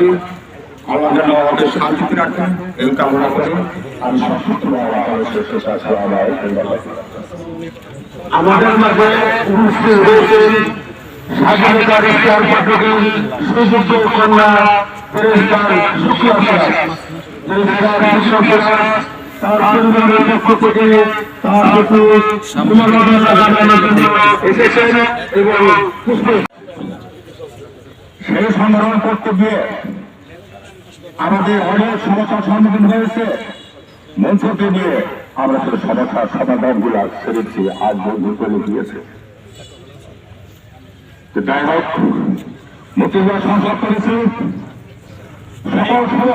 Party. আল্লাহ আমাদের শান্তিতে রাখেন এই কামনা করি আমি আমাদের মাঝে স্বাধীনতার ইতিহাস পাঠকের সুযোগ্য কন্যা সুখিয়া সিরাজ ফেরেস্তার তার পক্ষ থেকে তার প্রতি এসেছেন এবং সেই সংগ্রাম করতে গিয়ে আমাদের অনেক সমস্যার সম্মুখীন হয়েছে। মঞ্চকে নিয়ে আমরা সেই সমস্যার সমাধানগুলা সেরেছি আজ বন্ধু করে দিয়েছে। যাই হোক মতিগুলা সংসদ করেছি। সকল সময়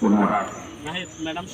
कुणाल मॅडम